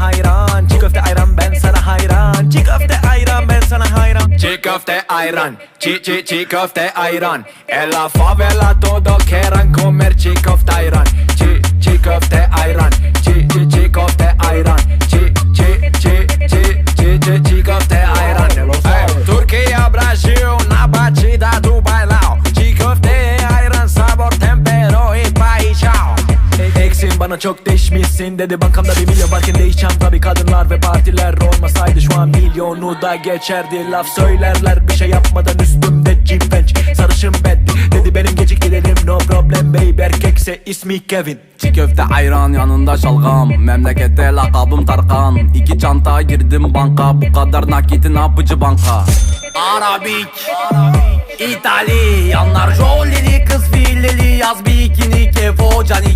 hayran. Çiğ köfte ayran ben sana hayran. Çiğ köfte ayran ben sana hayran. Çiğ köfte ayran Çiğ çiğ çiğ köfte ayran. En la favela todo quieran comer çiğ köfte ayran. Çiğ çiğ köfte ayran Çiğ çiğ çiğ köfte ayran. Çiğ çiğ çiğ çiğ çiğ çiğ köfte ayran. Türkiye, Brasil, bana çok değişmişsin dedi. Bankamda bir milyon varken değişeceğim. Tabi kadınlar ve partiler Olmasaydı şu an milyonu da geçerdi. Laf söylerler bir şey yapmadan üstümde Jeep Bench Sarışın bed dedi. Benim gecik gidelim no problem babe. Erkekse ismi Kevin. Çiğ köfte ayran yanında şalgam. Memlekette lakabım Tarkan. İki çanta girdim banka. Bu kadar nakiti ne yapıcı banka? Arabik İtalyanlar jolili kız fileli Yaz bikini kefo canik Au